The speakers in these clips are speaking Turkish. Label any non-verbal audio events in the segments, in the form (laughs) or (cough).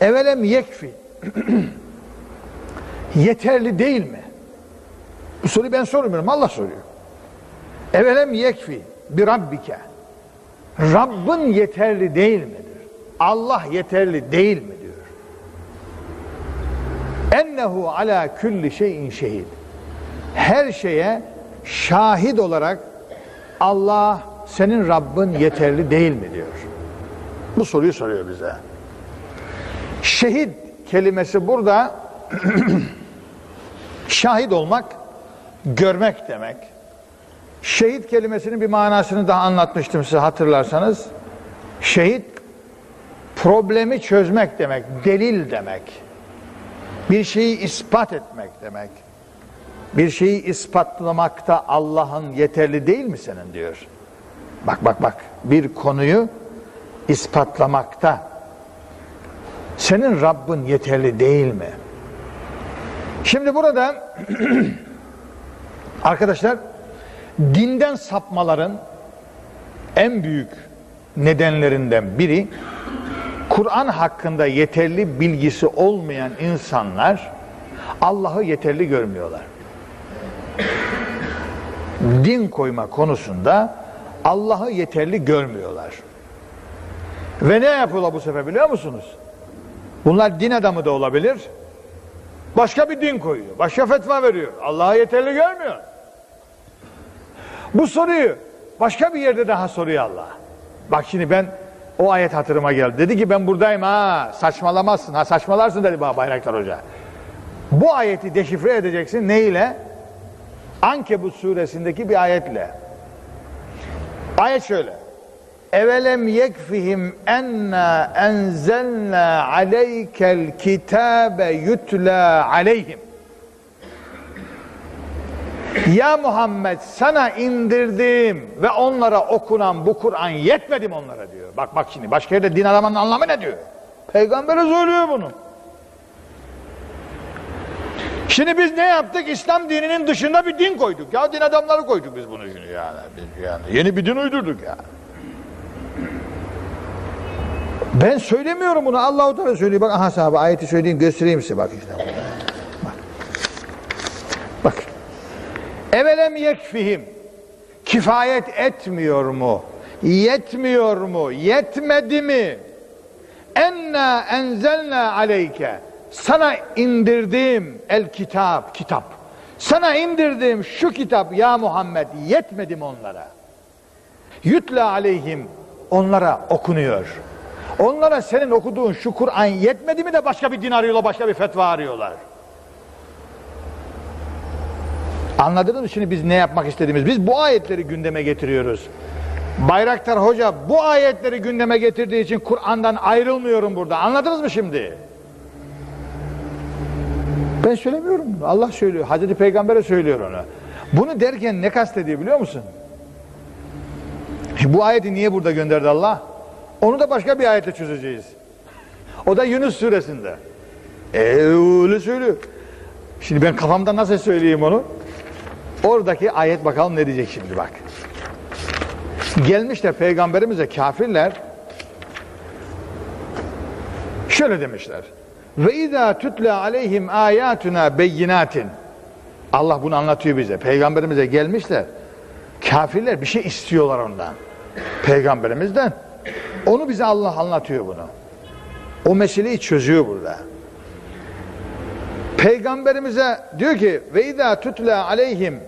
Evelem yekfi. (clears throat) Yeterli değil mi? Bu soruyu ben sormuyorum, Allah soruyor. Evelem yekfi bir rabbike. Rabbin yeterli değil midir? Allah yeterli değil mi diyor. Ennehu ala külli şeyin şehid. Her şeye şahit olarak Allah senin Rabbin yeterli değil mi diyor. Bu soruyu soruyor bize. Şehit kelimesi burada (clears throat) şahit olmak, görmek demek. Şehit kelimesinin bir manasını daha anlatmıştım size hatırlarsanız. Şehit problemi çözmek demek, delil demek. Bir şeyi ispat etmek demek. Bir şeyi ispatlamakta Allah'ın yeterli değil mi senin diyor. Bak bak bak bir konuyu ispatlamakta senin Rabbin yeterli değil mi? Şimdi burada (clears throat) arkadaşlar dinden sapmaların en büyük nedenlerinden biri Kur'an hakkında yeterli bilgisi olmayan insanlar Allah'ı yeterli görmüyorlar. Din koyma konusunda Allah'ı yeterli görmüyorlar. Ve ne yapıyorlar bu sefer biliyor musunuz? Bunlar din adamı da olabilir. Başka bir din koyuyor. Başka fetva veriyor. Allah'ı yeterli görmüyor. Bu soruyu başka bir yerde daha soruyor Allah. Bak şimdi ben o ayet hatırıma geldi. Dedi ki ben buradayım ha saçmalamazsın ha saçmalarsın dedi bana Bayraktar Hoca. Bu ayeti deşifre edeceksin ne ile? Ankebut suresindeki bir ayetle. Ayet şöyle. Evelem yekfihim enna enzelna aleykel kitabe yutla aleyhim. Ya Muhammed sana indirdim ve onlara okunan bu Kur'an yetmedi mi onlara diyor. Bak bak şimdi başka yerde din adamının anlamı ne diyor? Peygamber'e söylüyor bunu. Şimdi biz ne yaptık? İslam dininin dışında bir din koyduk. Ya din adamları koyduk biz bunu şimdi yani. Biz yani yeni bir din uydurduk ya. Ben söylemiyorum bunu. Allah-u Teala söylüyor. Bak aha sahabe ayeti söyleyeyim göstereyim size bak işte. Bak. Bak. Evelem yekfihim. Kifayet etmiyor mu? Yetmiyor mu? Yetmedi mi? Enna enzelna aleyke. Sana indirdiğim el kitap, kitap. Sana indirdiğim şu kitap ya Muhammed yetmedi mi onlara? Yutla aleyhim onlara okunuyor. Onlara senin okuduğun şu Kur'an yetmedi mi de başka bir din arıyorlar, başka bir fetva arıyorlar. Anladınız mı şimdi biz ne yapmak istediğimiz? Biz bu ayetleri gündeme getiriyoruz. Bayraktar Hoca bu ayetleri gündeme getirdiği için Kur'an'dan ayrılmıyorum burada. Anladınız mı şimdi? Ben söylemiyorum. Allah söylüyor. Hazreti Peygamber'e söylüyor onu. Bunu derken ne kastediyor biliyor musun? Bu ayeti niye burada gönderdi Allah? Onu da başka bir ayette çözeceğiz. O da Yunus suresinde. E öyle. Şimdi ben kafamda nasıl söyleyeyim onu? Oradaki ayet bakalım ne diyecek şimdi bak. Gelmişler peygamberimize kafirler şöyle demişler. Ve izâ tutla aleyhim âyâtuna beyinatin. Allah bunu anlatıyor bize. Peygamberimize gelmişler. Kafirler bir şey istiyorlar ondan. Peygamberimizden. Onu bize Allah anlatıyor bunu. O meseleyi çözüyor burada. Peygamberimize diyor ki ve izâ tutla aleyhim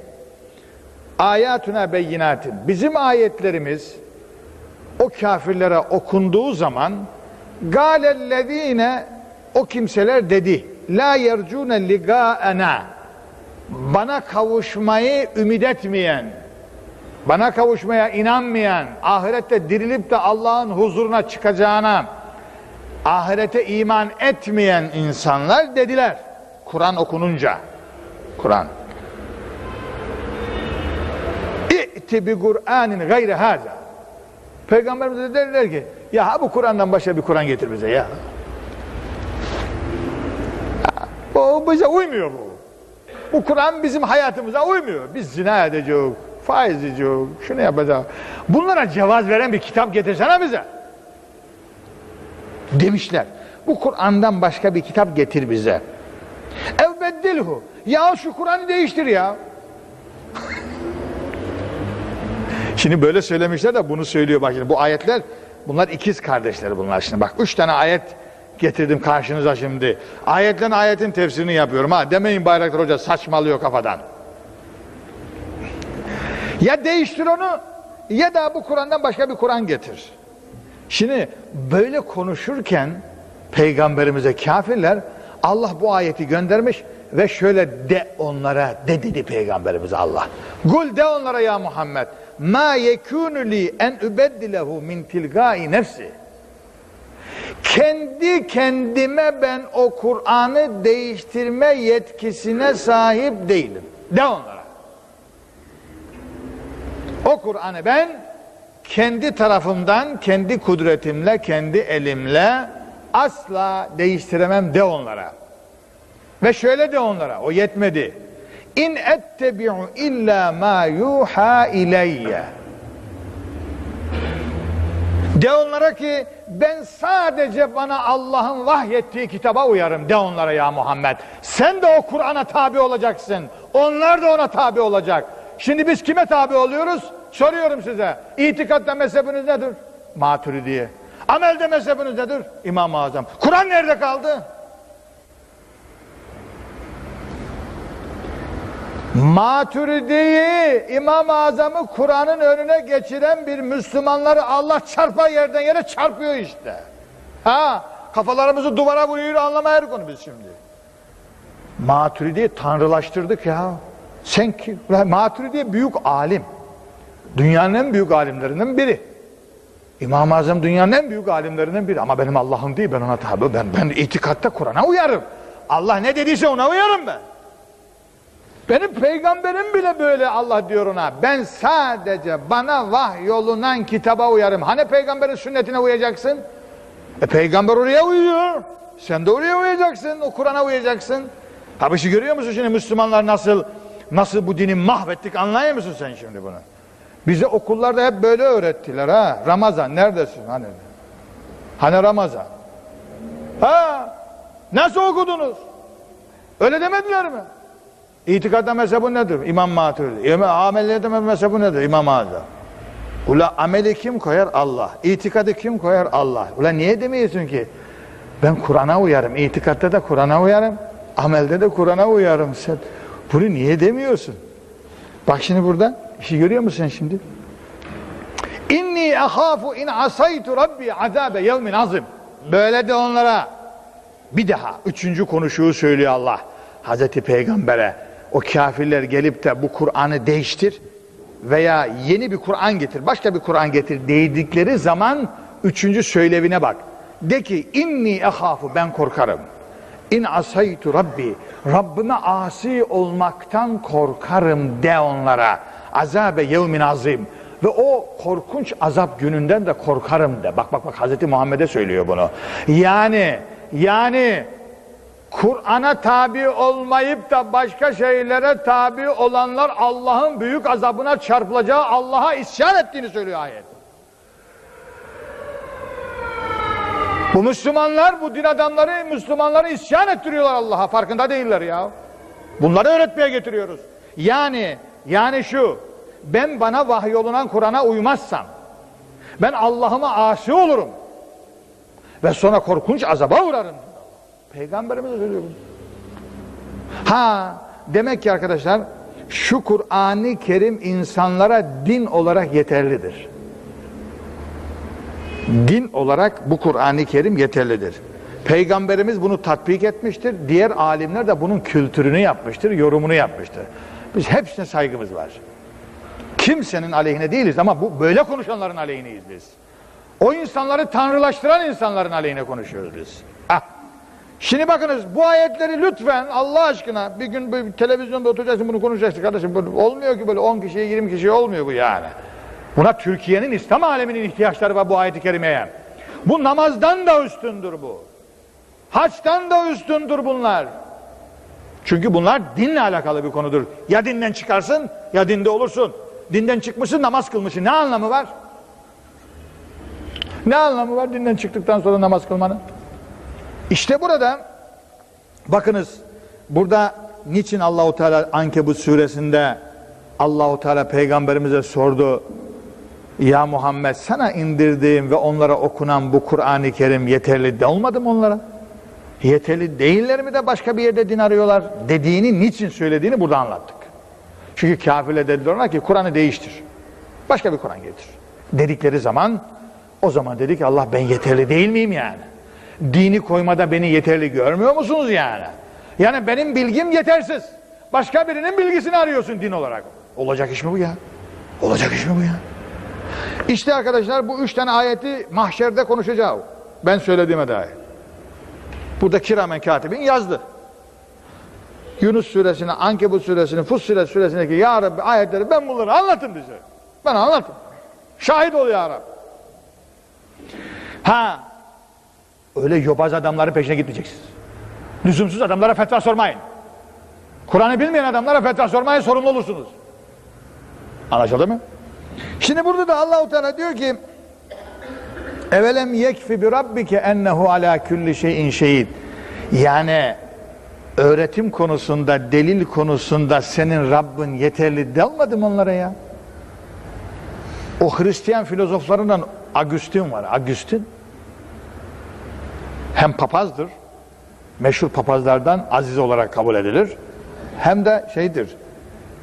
ayatuna beyinatin. Bizim ayetlerimiz o kafirlere okunduğu zaman galellezine o kimseler dedi la yercune ligaena bana kavuşmayı ümit etmeyen bana kavuşmaya inanmayan ahirette dirilip de Allah'ın huzuruna çıkacağına ahirete iman etmeyen insanlar dediler. Kur'an okununca. Kur'an. İ'ti bi Kur'anin gayri haza. Peygamberimiz de derler ki ya bu Kur'an'dan başka bir Kur'an getir bize ya. O bize uymuyor bu. Bu Kur'an bizim hayatımıza uymuyor. Biz zina edeceğiz, faiz edeceğiz, şunu yapacağız. Bunlara cevaz veren bir kitap getirsene bize. Demişler. bu Kur'an'dan başka bir kitap getir bize. Ev beddilhu. Ya şu Kur'an'ı değiştir ya. (laughs) Şimdi böyle söylemişler de bunu söylüyor bak şimdi bu ayetler bunlar ikiz kardeşleri bunlar şimdi bak üç tane ayet getirdim karşınıza şimdi. Ayetten ayetin tefsirini yapıyorum ha demeyin Bayraktar Hoca saçmalıyor kafadan. Ya değiştir onu ya da bu Kur'an'dan başka bir Kur'an getir. Şimdi böyle konuşurken peygamberimize kafirler Allah bu ayeti göndermiş ve şöyle de onlara de dedi peygamberimize Allah. Gul de onlara ya Muhammed ma yekunu li en ubeddilehu min tilgai nefsi. Kendi kendime ben o Kur'an'ı değiştirme yetkisine sahip değilim. De onlara. O Kur'an'ı ben kendi tarafımdan, kendi kudretimle, kendi elimle asla değiştiremem de onlara. Ve şöyle de onlara, o yetmedi. İn ettebi'u illa ma yuha ileyye. De onlara ki ben sadece bana Allah'ın vahyettiği kitaba uyarım de onlara ya Muhammed. Sen de o Kur'an'a tabi olacaksın. Onlar da ona tabi olacak. Şimdi biz kime tabi oluyoruz? Soruyorum size. İtikatta mezhebiniz nedir? Maturidiye. Amelde mezhebiniz nedir? İmam-ı Azam. Kur'an nerede kaldı? Maturidiyi İmam-ı Azam'ı Kur'an'ın önüne geçiren bir Müslümanları Allah çarpa yerden yere çarpıyor işte. Ha, kafalarımızı duvara vuruyor anlamaya konu biz şimdi. Maturidiyi tanrılaştırdık ya. Sen ki Maturidi büyük alim. Dünyanın en büyük alimlerinden biri. İmam-ı Azam dünyanın en büyük alimlerinden biri. Ama benim Allah'ım değil ben ona tabi. Ben, ben itikatta Kur'an'a uyarım. Allah ne dediyse ona uyarım ben. Benim peygamberim bile böyle Allah diyor ona. Ben sadece bana vahyolunan kitaba uyarım. Hani peygamberin sünnetine uyacaksın? E peygamber oraya uyuyor. Sen de oraya uyacaksın. O Kur'an'a uyacaksın. Tabii şu görüyor musun şimdi Müslümanlar nasıl nasıl bu dini mahvettik anlayıyor musun sen şimdi bunu? Bize okullarda hep böyle öğrettiler ha. Ramazan neredesin? Hani Hani Ramazan? Ha? Nasıl okudunuz? Öyle demediler mi? İtikadda mezhebu nedir? İmam Maturidi. Amelliyede mezhebu nedir? İmam Azam. Ula ameli kim koyar? Allah. İtikadı kim koyar? Allah. Ula niye demiyorsun ki? Ben Kur'an'a uyarım. İtikatta da Kur'an'a uyarım. Amelde de Kur'an'a uyarım. Sen bunu niye demiyorsun? Bak şimdi burada. işi görüyor musun şimdi? İnni ahafu in asaytu rabbi azabe yevmin azim. Böyle de onlara bir daha üçüncü konuşuyu söylüyor Allah. Hazreti Peygamber'e o kafirler gelip de bu Kur'an'ı değiştir veya yeni bir Kur'an getir, başka bir Kur'an getir değdikleri zaman üçüncü söylevine bak. De ki inni ehafu ben korkarım. İn asaytu rabbi Rabbime asi olmaktan korkarım de onlara. Azabe yevmin azim. Ve o korkunç azap gününden de korkarım de. Bak bak bak Hazreti Muhammed'e söylüyor bunu. Yani yani Kur'an'a tabi olmayıp da başka şeylere tabi olanlar Allah'ın büyük azabına çarpılacağı Allah'a isyan ettiğini söylüyor ayet. Bu Müslümanlar, bu din adamları Müslümanları isyan ettiriyorlar Allah'a. Farkında değiller ya. Bunları öğretmeye getiriyoruz. Yani, yani şu, ben bana vahyolunan Kur'an'a uymazsam, ben Allah'ıma asi olurum. Ve sonra korkunç azaba uğrarım. Peygamberimiz söylüyor bunu. Ha, demek ki arkadaşlar, şu Kur'an-ı Kerim insanlara din olarak yeterlidir din olarak bu Kur'an-ı Kerim yeterlidir. Peygamberimiz bunu tatbik etmiştir. Diğer alimler de bunun kültürünü yapmıştır, yorumunu yapmıştır. Biz hepsine saygımız var. Kimsenin aleyhine değiliz ama bu böyle konuşanların aleyhineyiz biz. O insanları tanrılaştıran insanların aleyhine konuşuyoruz biz. Ah. Şimdi bakınız bu ayetleri lütfen Allah aşkına bir gün bir televizyonda oturacaksın bunu konuşacaksın kardeşim. Olmuyor ki böyle 10 kişiye 20 kişiye olmuyor bu yani. Buna Türkiye'nin İslam aleminin ihtiyaçları var bu ayet-i kerimeye. Bu namazdan da üstündür bu. Haçtan da üstündür bunlar. Çünkü bunlar dinle alakalı bir konudur. Ya dinden çıkarsın ya dinde olursun. Dinden çıkmışsın namaz kılmışsın. Ne anlamı var? Ne anlamı var dinden çıktıktan sonra namaz kılmanın? İşte burada bakınız burada niçin Allahu Teala Ankebut suresinde Allahu Teala peygamberimize sordu. Ya Muhammed sana indirdiğim ve onlara okunan bu Kur'an-ı Kerim yeterli de olmadı mı onlara? Yeterli değiller mi de başka bir yerde din arıyorlar dediğini niçin söylediğini burada anlattık. Çünkü kafirler dediler ona ki Kur'an'ı değiştir. Başka bir Kur'an getir. Dedikleri zaman o zaman dedik Allah ben yeterli değil miyim yani? Dini koymada beni yeterli görmüyor musunuz yani? Yani benim bilgim yetersiz. Başka birinin bilgisini arıyorsun din olarak. Olacak iş mi bu ya? Olacak iş mi bu ya? İşte arkadaşlar bu üç tane ayeti mahşerde konuşacağız. Ben söylediğime dair. Burada kiramen katibin yazdı. Yunus suresini, Ankebut suresini, Fussilet suresindeki Ya Rabbi ayetleri ben bunları anlatın bize. Ben anlatın. Şahit ol Ya Rabbi. Ha, öyle yobaz adamların peşine gitmeyeceksiniz. Lüzumsuz adamlara fetva sormayın. Kur'an'ı bilmeyen adamlara fetva sormayın sorumlu olursunuz. Anlaşıldı mı? Şimdi burada da Allahu Teala diyor ki Evelem yekfi bi rabbike ennehu ala kulli şeyin şehid. Yani öğretim konusunda, delil konusunda senin Rabbin yeterli delmedi mi onlara ya? O Hristiyan filozoflarından Agustin var. Agustin hem papazdır, meşhur papazlardan aziz olarak kabul edilir. Hem de şeydir,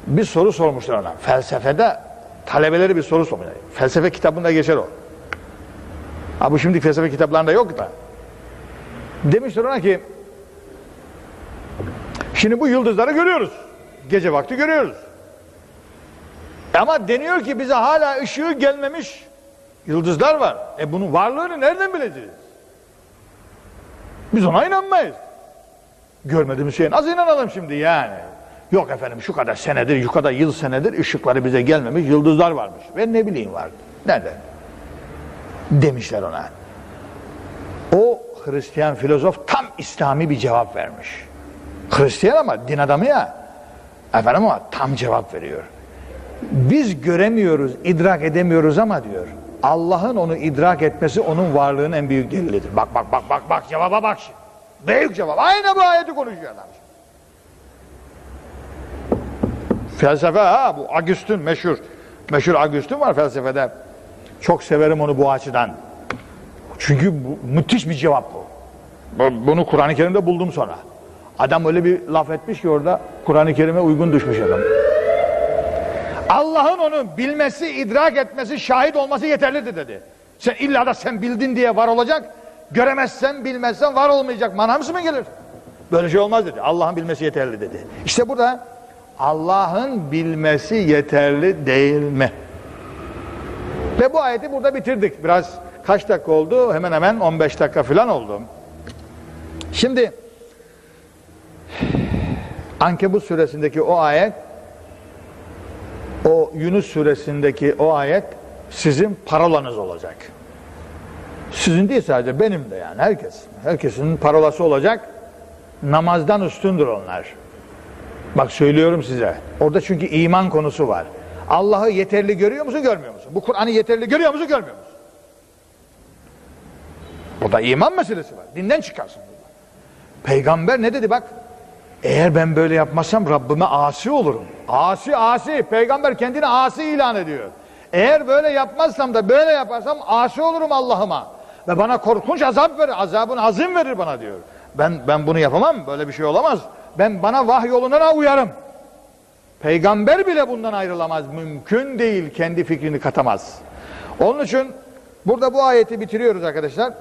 bir soru sormuşlar ona. Felsefede talebeleri bir soru sormuşlar. Felsefe kitabında geçer o. Ha bu şimdi felsefe kitaplarında yok da. Demişler ona ki şimdi bu yıldızları görüyoruz. Gece vakti görüyoruz. Ama deniyor ki bize hala ışığı gelmemiş yıldızlar var. E bunun varlığını nereden bileceğiz? Biz ona inanmayız. Görmediğimiz şeye nasıl inanalım şimdi yani? Yok efendim şu kadar senedir, şu kadar yıl senedir ışıkları bize gelmemiş yıldızlar varmış. Ben ne bileyim vardı. Nerede? Demişler ona. O Hristiyan filozof tam İslami bir cevap vermiş. Hristiyan ama din adamı ya. Efendim ama tam cevap veriyor. Biz göremiyoruz, idrak edemiyoruz ama diyor. Allah'ın onu idrak etmesi onun varlığının en büyük delilidir. Bak bak bak bak bak cevaba bak. Büyük cevap. Aynı bu ayeti konuşuyor adam. Felsefe ha bu Agustin meşhur. Meşhur Agustin var felsefede. Çok severim onu bu açıdan. Çünkü bu, müthiş bir cevap. Bu- Bunu Kur'an-ı Kerim'de buldum sonra. Adam öyle bir laf etmiş ki orada Kur'an-ı Kerim'e uygun düşmüş adam. Allah'ın onu bilmesi, idrak etmesi, şahit olması yeterlidir dedi. Sen illa da sen bildin diye var olacak, göremezsen, bilmezsen var olmayacak. Manamsı mı gelir? Böyle şey olmaz dedi. Allah'ın bilmesi yeterli dedi. İşte burada Allah'ın bilmesi yeterli değil mi? Ve bu ayeti burada bitirdik. Biraz kaç dakika oldu? Hemen hemen 15 dakika falan oldu. Şimdi Ankebut suresindeki o ayet o Yunus suresindeki o ayet sizin parolanız olacak. Sizin değil sadece benim de yani herkes. Herkesin parolası olacak. Namazdan üstündür onlar. Bak söylüyorum size. Orada çünkü iman konusu var. Allah'ı yeterli görüyor musun, görmüyor musun? Bu Kur'an'ı yeterli görüyor musun, görmüyor musun? Burada iman meselesi var. Dinden çıkarsın burada. Peygamber ne dedi bak? Eğer ben böyle yapmazsam Rabbime asi olurum. Asi, asi. Peygamber kendini asi ilan ediyor. Eğer böyle yapmazsam da böyle yaparsam asi olurum Allah'ıma. Ve bana korkunç azap verir. Azabın azim verir bana diyor. Ben ben bunu yapamam. Böyle bir şey olamaz. Ben bana vahyolunana uyarım. Peygamber bile bundan ayrılamaz. Mümkün değil. Kendi fikrini katamaz. Onun için burada bu ayeti bitiriyoruz arkadaşlar.